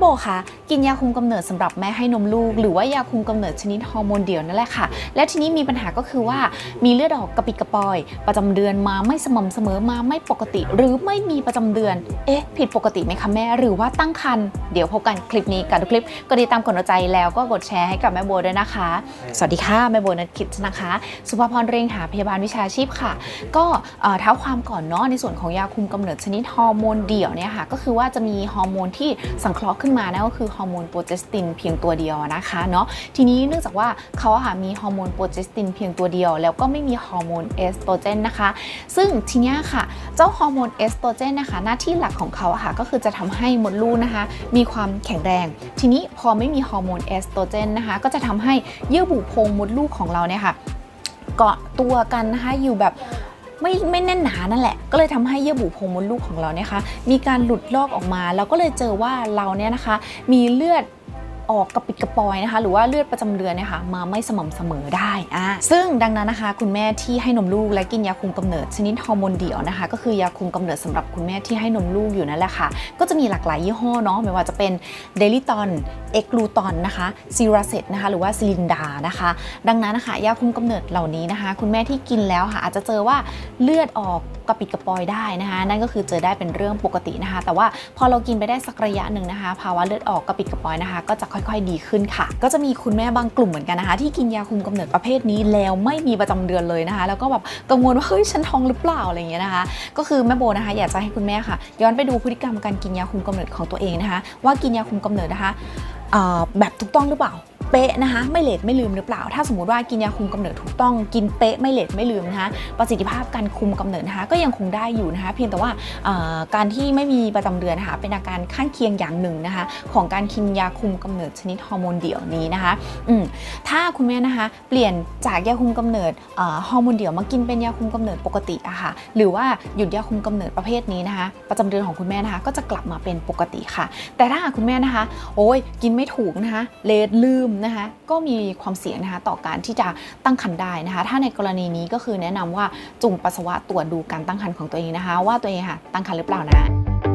โบคะกินยาคุมกำเนิดสำหรับแม่ให้นมลูก หรือว่ายาคุมกำเนิดชนิดฮอร์โมนเดี่ยวนั่นแหละค่ะ และทีนี้มีปัญหาก็คือว่ามีเลือดออกกระปิดกระปอย ประจำเดือนมาไม่สม่ำเสมอมาไม่ปกติ หรือไม่มีประจำเดือน เอ๊ะ ผิดปกติไหมคะแม่หรือว่าตั้งครรภ์เดี๋ยวพบกันคลิปนี้กับทุกคลิปก็ดีตามกดใจแล้วก็กดแชร์ให้กับแม่โบด้วยนะคะ สวัสดีค่ะแม่โบนัทคิดนะคะ สุภาพรเร่งหาพยาบาลวิชาชีพค่ะ ก็เอ่อเท้าความก่อนเนาะในส่วนของยาคุมกำเนิดชนิดฮอร์โมนเดี่ยวเนี่ยค่ะก็คือว่าจะมีฮอร์โมนที่สังเคราะห์ขึ้นมานะก็คือฮอร์โมนโปรเจสตินเพียงตัวเดียวนะคะเนาะทีนี้เนื่องจากว่าเขาอะค่ะมีฮอร์โมนโปรเจสตินเพียงตัวเดียว แล้วก็ไม่มีฮอร์โมนเอสโตรเจนนะคะ ซึ่งทีนี้ค่ะ เจ้าฮอร์โมนเอสโตรเจนนะคะ หน้าที่หลักของเขาอะค่ะก็คือจะทำให้มดลูกนะคะ มีความแข็งแรง ทีนี้พอไม่มีฮอร์โมนเอสโตรเจนนะคะ ก็จะทำให้เยื่อบุโพรงมดลูกของเราเนี่ยค่ะเกาะตัวกันนะคะอยู่แบบ ไม่ไม่แน่นหนานั่นแหละ ก็เลยทำให้เยื่อบุโพรงมดลูกของเราเนี่ยคะมีการหลุดลอกออกมา เราก็เลยเจอว่าเราเนี่ยนะคะ มีเลือด ออกกระปิดกระปอยนะคะ หรือว่าเลือดประจำเดือนเนี่ยค่ะมาไม่สม่ำเสมอได้อ่าซึ่งดังนั้นนะคะ คุณแม่ที่ให้นมลูกและกินยาคุมกำเนิดชนิดฮอร์โมนเดี่ยวนะคะ ก็คือยาคุมกำเนิดสำหรับคุณแม่ที่ให้นมลูกอยู่นั่นแหละค่ะ ก็จะมีหลากหลายยี่ห้อเนาะไม่ว่าจะเป็นเดลิตอนเอ็กลูตอนนะคะซีราเซตนะคะหรือว่าซิลินดานะคะ ดังนั้นนะคะยาคุมกำเนิดเหล่านี้นะคะ คุณแม่ที่กินแล้วค่ะอาจจะเจอว่าเลือดออก กระปิดกระปอยได้นะคะ นั่นก็คือเจอได้เป็นเรื่องปกตินะคะ แต่ว่าพอเรากินไปได้สักระยะหนึ่งนะคะ ภาวะเลือดออกกระปิดกระปอยนะคะ ก็จะค่อยๆดีขึ้นค่ะ ก็จะมีคุณแม่บางกลุ่มเหมือนกันนะคะ ที่กินยาคุมกำเนิดประเภทนี้แล้วไม่มีประจำเดือนเลยนะคะ แล้วก็แบบกังวลว่าเฮ้ยฉันท้องหรือเปล่าอะไรอย่างเงี้ยนะคะ ก็คือแม่โบนะคะอยากจะให้คุณแม่ค่ะ ย้อนไปดูพฤติกรรมการกินยาคุมกำเนิดของตัวเองนะคะ ว่ากินยาคุมกำเนิดนะคะแบบถูกต้องหรือเปล่า เป๊ะนะคะไม่เลทไม่ลืมหรือเปล่า ถ้าสมมติว่ากินยาคุมกำเนิดถูกต้องกินเป๊ะไม่เลทไม่ลืมนะคะประสิทธิภาพการคุมกำเนิดนะคะก็ยังคงได้อยู่นะคะเพียงแต่ว่าการที่ไม่มีประจำเดือนนะคะเป็นอาการข้างเคียงอย่างหนึ่งนะคะของการกินยาคุมกำเนิดชนิดฮอร์โมนเดี่ยวนี้นะคะถ้าคุณแม่นะคะเปลี่ยนจากยาคุมกำเนิดฮอร์โมนเดี่ยวมากินเป็นยาคุมกำเนิดปกติอะค่ะหรือว่าหยุดยาคุมกำเนิดประเภทนี้นะคะ ประจำเดือนของคุณแม่นะคะก็จะกลับมาเป็นปกติค่ะ แต่ถ้าคุณแม่นะคะ โอ้ยกินไม่ถูกนะคะเลดลืมนะคะก็มีความเสี่ยงนะคะต่อการที่จะตั้งครรภ์ได้นะคะถ้าในกรณีนี้ก็คือแนะนำว่าจุ่มปัสสาวะตรวจดูการตั้งครรภ์ของตัวเองนะคะ ว่าตัวเองค่ะตั้งครรภ์หรือเปล่านะ